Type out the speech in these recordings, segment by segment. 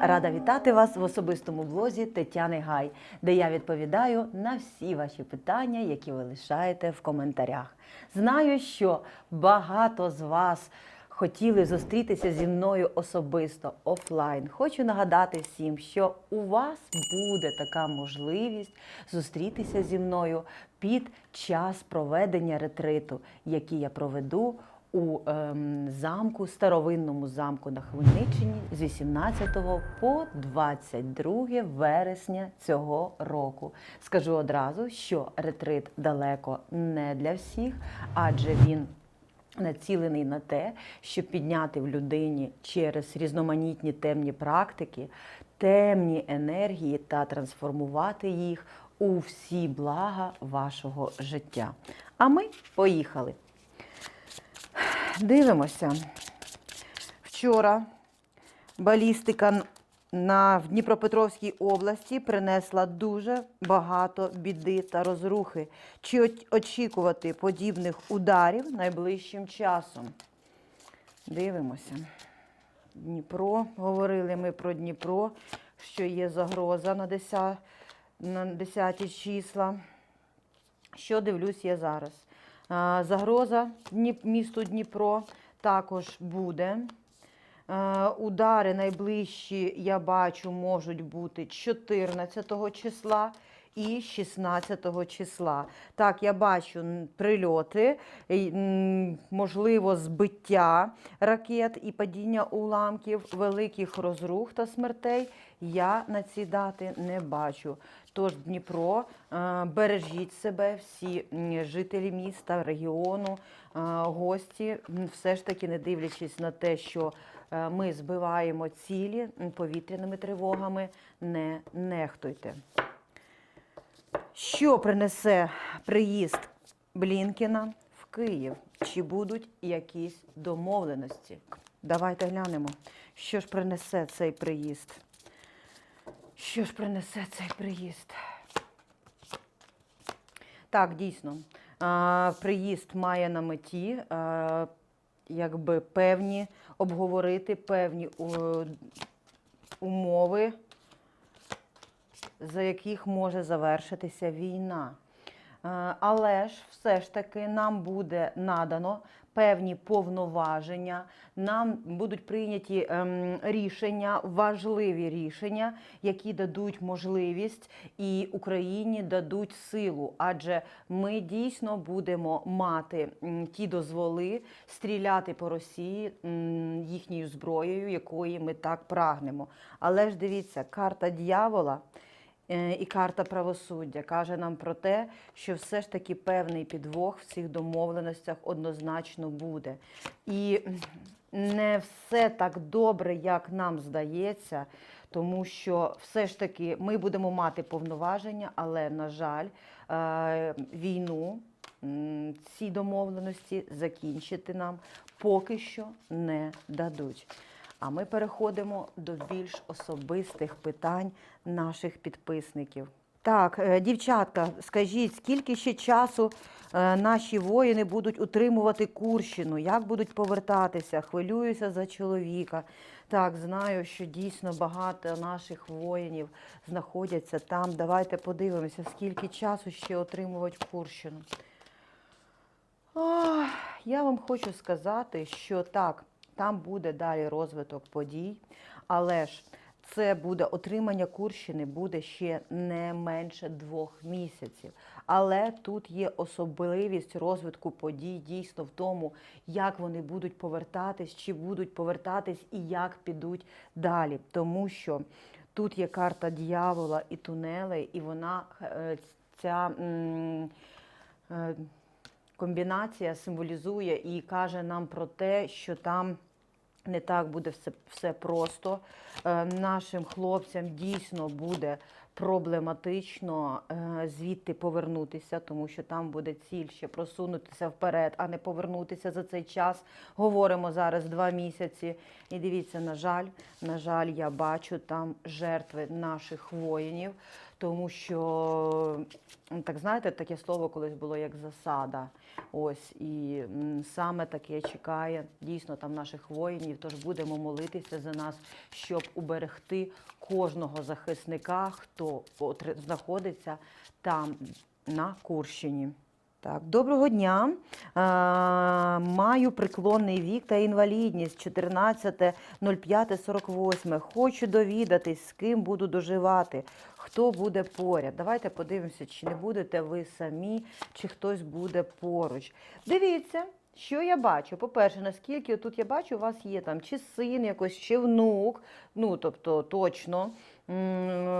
Рада вітати вас в особистому блозі Тетяни Гай, де я відповідаю на всі ваші питання, які ви лишаєте в коментарях. Знаю, що багато з вас хотіли зустрітися зі мною особисто офлайн. Хочу нагадати всім, що у вас буде така можливість зустрітися зі мною під час проведення ретриту, який я проведу у ем, замку, старовинному замку на Хмельниччині з 18 по 22 вересня цього року. Скажу одразу, що ретрит далеко не для всіх, адже він націлений на те, щоб підняти в людині через різноманітні темні практики, темні енергії та трансформувати їх у всі блага вашого життя. А ми поїхали. Дивимося. Вчора балістика на в Дніпропетровській області принесла дуже багато біди та розрухи. Чи очікувати подібних ударів найближчим часом? Дивимося. Дніпро. Говорили ми про Дніпро, що є загроза на 10, на 10 числа. Що дивлюсь я зараз? Загроза місту Дніпро також буде. Удари найближчі, я бачу, можуть бути 14 числа і 16 числа. Так, я бачу прильоти, можливо, збиття ракет і падіння уламків, великих розрух та смертей. Я на ці дати не бачу. Тож Дніпро, е, бережіть себе, всі жителі міста, регіону, е, гості, все ж таки, не дивлячись на те, що е, ми збиваємо цілі повітряними тривогами, не нехтуйте. Що принесе приїзд Блінкіна в Київ? Чи будуть якісь домовленості? Давайте глянемо, що ж принесе цей приїзд. Що ж принесе цей приїзд? Так, дійсно, приїзд має на меті якби певні обговорити певні умови, за яких може завершитися війна. Але ж все ж таки нам буде надано певні повноваження, нам будуть прийняті ем, рішення, важливі рішення, які дадуть можливість і Україні дадуть силу, адже ми дійсно будемо мати ті дозволи стріляти по Росії їхньою зброєю, якої ми так прагнемо. Але ж дивіться, карта дьявола. Е, І карта правосуддя каже нам про те, що все ж таки певний підвох в цих домовленостях однозначно буде. І не все так добре, як нам здається, тому що все ж таки ми будемо мати повноваження, але, на жаль, е, війну ці домовленості закінчити нам поки що не дадуть. А ми переходимо до більш особистих питань наших підписників. Так, е, дівчатка, скажіть, скільки ще часу е, наші воїни будуть утримувати Курщину? Як будуть повертатися? Хвилююся за чоловіка. Так, знаю, що дійсно багато наших воїнів знаходяться там. Давайте подивимося, скільки часу ще отримувати Курщину. Ох, я вам хочу сказати, що так, там буде далі розвиток подій, але ж це буде отримання Курщини буде ще не менше двох місяців. Але тут є особливість розвитку подій дійсно в тому, як вони будуть повертатись, чи будуть повертатись і як підуть далі. Тому що тут є карта дьявола і тунели, і вона е, ця. е, комбінація символізує і каже нам про те, що там не так буде все, все просто. Е, Нашим хлопцям дійсно буде проблематично е, звідти повернутися, тому що там буде ціль ще просунутися вперед, а не повернутися за цей час. Говоримо зараз два місяці. І дивіться, на жаль, на жаль, я бачу там жертви наших воїнів. Тому що, так знаєте, таке слово колись було як засада. Ось і саме таке чекає дійсно там наших воїнів. Тож будемо молитися за нас, щоб уберегти кожного захисника, хто знаходиться там на Курщині. Так, доброго дня. Е, маю преклонний вік та інвалідність 14.05.48. Хочу довідатись, з ким буду доживати, хто буде поряд. Давайте подивимося, чи не будете ви самі, чи хтось буде поруч. Дивіться, що я бачу. По-перше, наскільки тут я бачу, у вас є там чи син якось, чи внук, ну тобто точно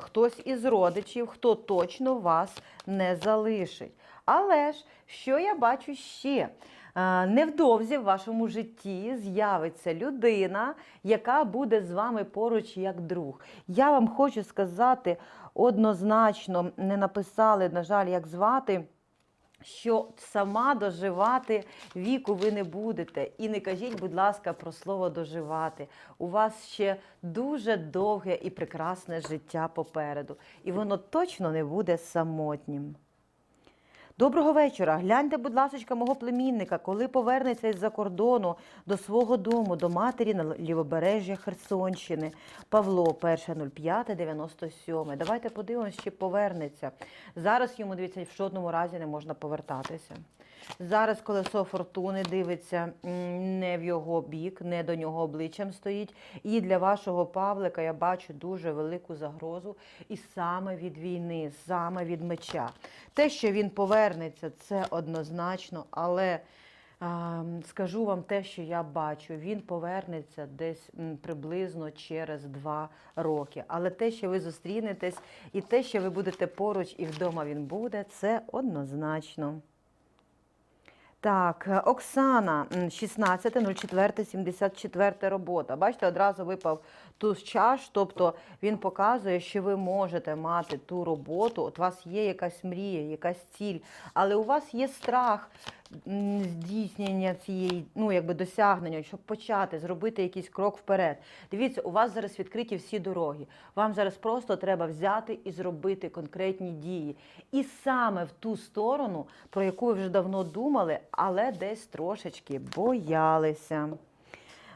хтось із родичів, хто точно вас не залишить. Але ж що я бачу ще? Е, Невдовзі в вашому житті з'явиться людина, яка буде з вами поруч як друг. Я вам хочу сказати однозначно, не написали, на жаль, як звати. Що сама доживати віку ви не будете. І не кажіть, будь ласка, про слово доживати. У вас ще дуже довге і прекрасне життя попереду. І воно точно не буде самотнім. Доброго вечора. Гляньте, будь ласочка, мого племінника, коли повернеться із-за кордону до свого дому, до матері на лівобережжя Херсонщини. Павло, 1.05.97. Давайте подивимось, чи повернеться. Зараз йому дивіться, в жодному разі не можна повертатися. Зараз колесо фортуни дивиться не в його бік, не до нього обличчям стоїть. І для вашого Павлика я бачу дуже велику загрозу, і саме від війни, саме від меча. Те, що він повернеться, це однозначно, але скажу вам те, що я бачу. Він повернеться десь приблизно через два роки. Але те, що ви зустрінетесь, і те, що ви будете поруч, і вдома він буде, це однозначно. Так, е, Оксана, м, 16.04.74 робота. Бачите, одразу випав туз чаш, тобто він показує, що ви можете мати ту роботу, от у вас є якась мрія, якась ціль, але у вас є страх здійснення цієї, ну якби досягнення, щоб почати зробити якийсь крок вперед. Дивіться, у вас зараз відкриті всі дороги. Вам зараз просто треба взяти і зробити конкретні дії. І саме в ту сторону, про яку ви вже давно думали, але десь трошечки боялися.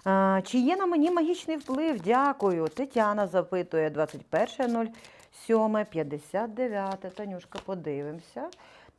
А, Чи є на мені магічний вплив? Дякую. Тетяна запитує 21.07.59. Танюшка, подивимося.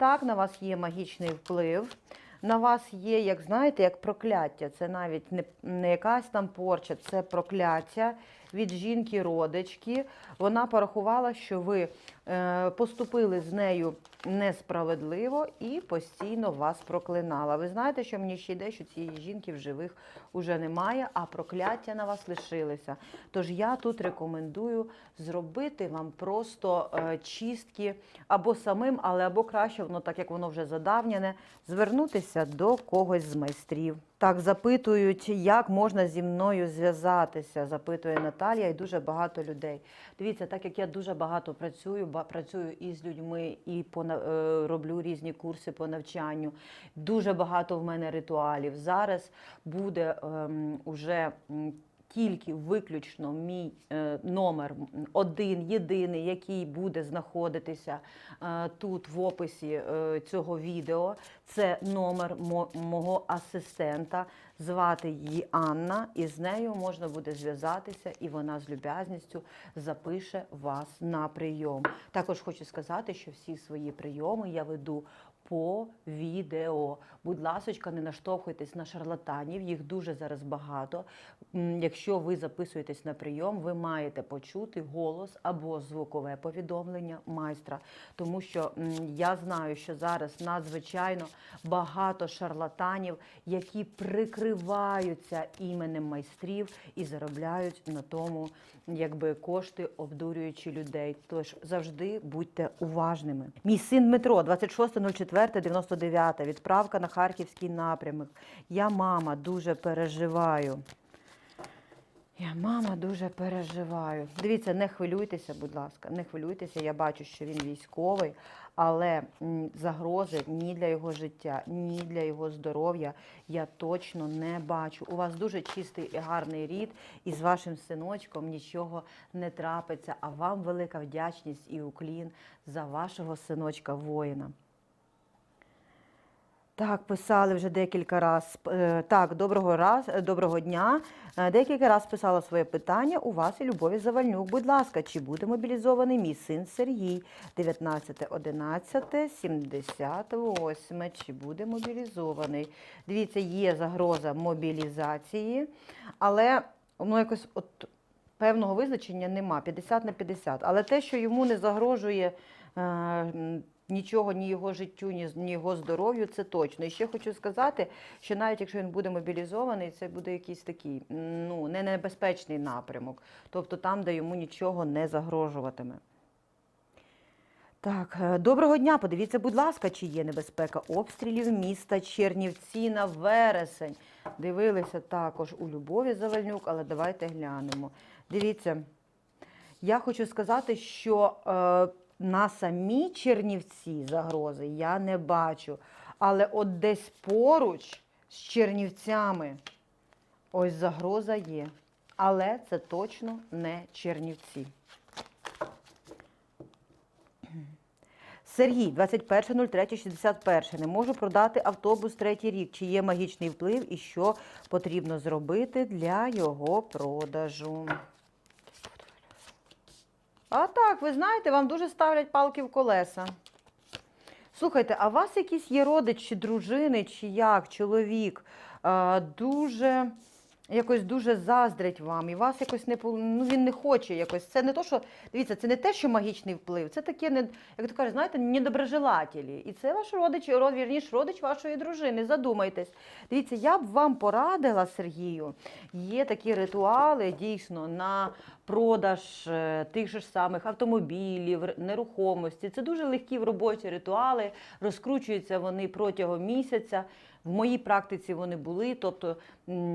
Так, на вас є магічний вплив. На вас є, як знаєте, як прокляття. Це навіть не, не якась там порча, це прокляття від жінки-родички. Вона порахувала, що ви е, поступили з нею несправедливо і постійно вас проклинала. Ви знаєте, що мені ще йде, що цієї жінки в живих уже немає, а прокляття на вас лишилися. Тож я тут рекомендую зробити вам просто е, чистки або самим, але або краще, воно так як воно вже задавнене, звернутися до когось з майстрів. Так, запитують, як можна зі мною зв'язатися, запитує Наталія, і дуже багато людей. Дивіться, так як я дуже багато працюю, працюю і з людьми, і по, е, роблю різні курси по навчанню. Дуже багато в мене ритуалів. Зараз буде ем, уже. Тільки виключно мій е, номер один, єдиний, який буде знаходитися е, тут в описі е, цього відео. Це номер мого асистента. Звати її Анна, і з нею можна буде зв'язатися, і вона з люб'язністю запише вас на прийом. Також хочу сказати, що всі свої прийоми я веду по відео. Будь ласочка, не наштовхуйтесь на шарлатанів, їх дуже зараз багато. Якщо ви записуєтесь на прийом, ви маєте почути голос або звукове повідомлення майстра. Тому що я знаю, що зараз надзвичайно багато шарлатанів, які прикриваються іменем майстрів і заробляють на тому якби кошти, обдурюючи людей. Тож завжди будьте уважними. Мій син Дмитро, 26.04.99, відправка на харківський напрямок. Я мама дуже переживаю. Я мама дуже переживаю. Дивіться, не хвилюйтеся, будь ласка, не хвилюйтеся. Я бачу, що він військовий, але загрози ні для його життя, ні для його здоров'я я точно не бачу. У вас дуже чистий і гарний рід, і з вашим синочком нічого не трапиться. А вам велика вдячність і уклін за вашого синочка воїна. Так, писали вже декілька разів. Так, доброго раз, е, доброго дня. Е, Декілька разів писала своє питання у вас і Любові Завальнюк. Будь ласка, чи буде мобілізований мій син Сергій? 19, 11, 78. Чи буде мобілізований? Дивіться, є загроза мобілізації, але ну якось от певного визначення нема. 50 на 50. Але те, що йому не загрожує. Нічого, ні його життю, ні, його здоров'ю, це точно. І ще хочу сказати, що навіть якщо він буде мобілізований, це буде якийсь такий ну, не небезпечний напрямок, тобто там, де йому нічого не загрожуватиме. Так, е, доброго дня. Подивіться, будь ласка, чи є небезпека обстрілів міста Чернівці на вересень. Дивилися також у Любові Завальнюк, але давайте глянемо. Дивіться, я хочу сказати, що е, на самій Чернівці загрози я не бачу. Але от десь поруч з Чернівцями ось загроза є. Але це точно не Чернівці. Сергій, 21.03.61. Не можу продати автобус третій рік. Чи є магічний вплив і що потрібно зробити для його продажу? А так, ви знаєте, вам дуже ставлять палки в колеса. Слухайте, а у вас якісь є родич чи дружини, чи як, чоловік, дуже якось дуже заздрить вам, і вас якось не ну, він не хоче якось. Це не то, що дивіться, це не те, що магічний вплив, це таке, не, як то кажуть, знаєте, недоброжелателі. І це ваш родич, род, вірніш, родич вашої дружини. Задумайтесь. Дивіться, я б вам порадила, Сергію, є такі ритуали дійсно на продаж е, тих же ж самих автомобілів, нерухомості. Це дуже легкі в роботі ритуали, розкручуються вони протягом місяця. В моїй практиці вони були, тобто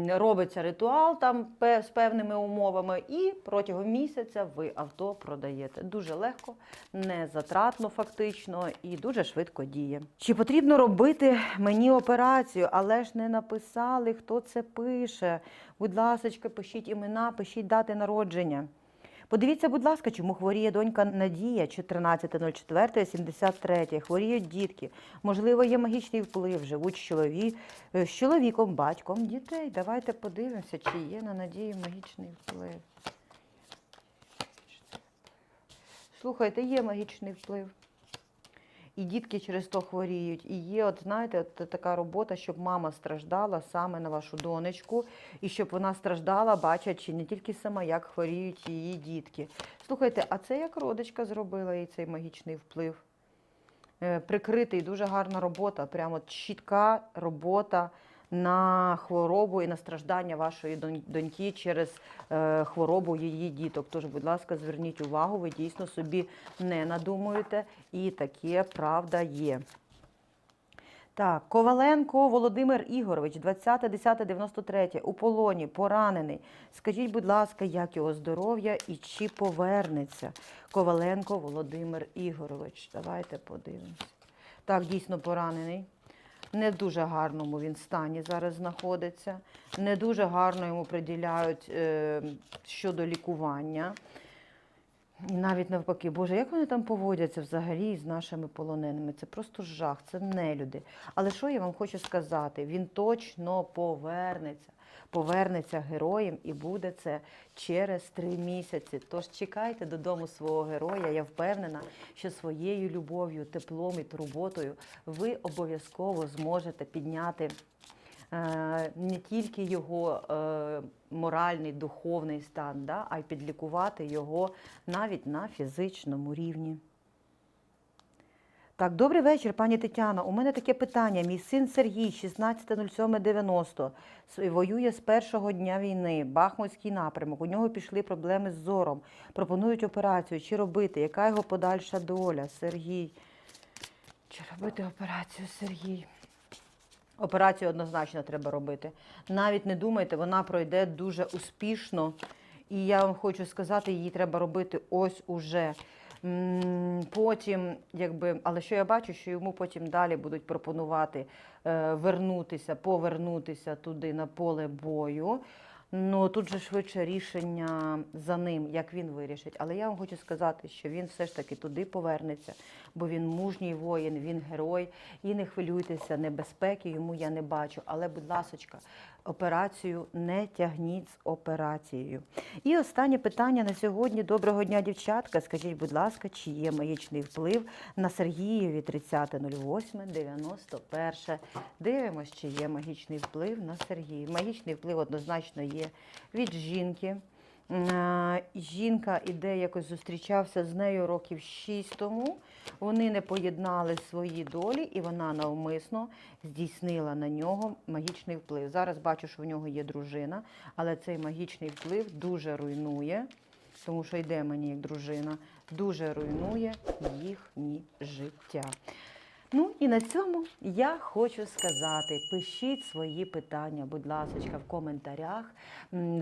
робиться ритуал там з певними умовами, і протягом місяця ви авто продаєте. Дуже легко, не затратно фактично і дуже швидко діє. Чи потрібно робити мені операцію, але ж не написали, хто це пише. Будь ласка, пишіть імена, пишіть дати народження. Подивіться, будь ласка, чому хворіє донька Надія 14.04.73. Хворіють дітки. Можливо, є магічний вплив, живуть з, чолові... е, з чоловіком, батьком дітей. Давайте подивимося, чи є на Надії магічний вплив. Слухайте, є магічний вплив. І дітки через то хворіють. І є, от знаєте, от така робота, щоб мама страждала саме на вашу донечку, і щоб вона страждала, бачачи не тільки сама, як хворіють її дітки. Слухайте, а це як родичка зробила їй цей магічний вплив? Е, Прикритий, дуже гарна робота, прямо чітка робота на хворобу і на страждання вашої доньки через е, хворобу її діток. Тож, будь ласка, зверніть увагу, ви дійсно собі не надумуєте, і таке правда є. Так, Коваленко Володимир Ігорович, 20.10.93, у полоні, поранений. Скажіть, будь ласка, як його здоров'я і чи повернеться? Коваленко Володимир Ігорович. Давайте подивимося. Так, дійсно поранений. Не дуже гарному він стані зараз знаходиться. Не дуже гарно йому приділяють е, щодо лікування. І навіть навпаки, Боже, як вони там поводяться взагалі з нашими полоненими? Це просто жах, це нелюди. Але що я вам хочу сказати? Він точно повернеться. Повернеться героєм і буде це через три місяці. Тож чекайте додому свого героя. Я впевнена, що своєю любов'ю, теплом і турботою ви обов'язково зможете підняти е, не тільки його е, моральний, духовний стан, да, а й підлікувати його навіть на фізичному рівні. Так, добрий вечір, пані Тетяно. У мене таке питання. Мій син Сергій, 16.07.90, воює з першого дня війни, Бахмутський напрямок. У нього пішли проблеми з зором. Пропонують операцію. Чи робити? Яка його подальша доля? Сергій. Чи робити операцію, Сергій? Операцію однозначно треба робити. Навіть не думайте, вона пройде дуже успішно. І я вам хочу сказати, її треба робити ось уже. Потім, якби, але що я бачу, що йому потім далі будуть пропонувати е, вернутися, повернутися туди на поле бою. Ну тут же швидше рішення за ним, як він вирішить. Але я вам хочу сказати, що він все ж таки туди повернеться, бо він мужній воїн, він герой. І не хвилюйтеся, небезпеки йому я не бачу. Але, будь ласочка, операцію не тягніть з операцією. І останнє питання на сьогодні. Доброго дня, дівчатка. Скажіть, будь ласка, чи є магічний вплив на Сергієві 30.08.91? Дивимось, чи є магічний вплив на Сергія. Магічний вплив однозначно є від жінки. Е, Жінка іде якось зустрічався з нею років 6 тому. Вони не поєднали свої долі, і вона навмисно здійснила на нього магічний вплив. Зараз бачу, що в нього є дружина, але цей магічний вплив дуже руйнує, тому що йде мені як дружина, дуже руйнує їхнє життя. Ну і на цьому я хочу сказати: пишіть свої питання, будь ласка, в коментарях.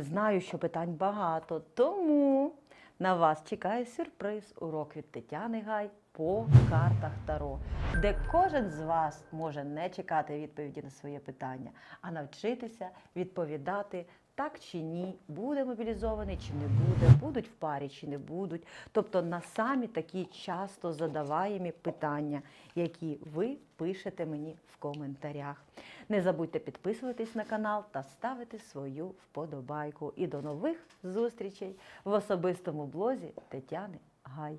Знаю, що питань багато, тому на вас чекає сюрприз урок від Тетяни Гай по картах Таро, де кожен з вас може не чекати відповіді на своє питання, а навчитися відповідати. Так чи ні, буде мобілізований чи не буде, будуть в парі чи не будуть. Тобто на самі такі часто задаваємі питання, які ви пишете мені в коментарях. Не забудьте підписуватись на канал та ставити свою вподобайку. І до нових зустрічей в особистому блозі Тетяни Гай.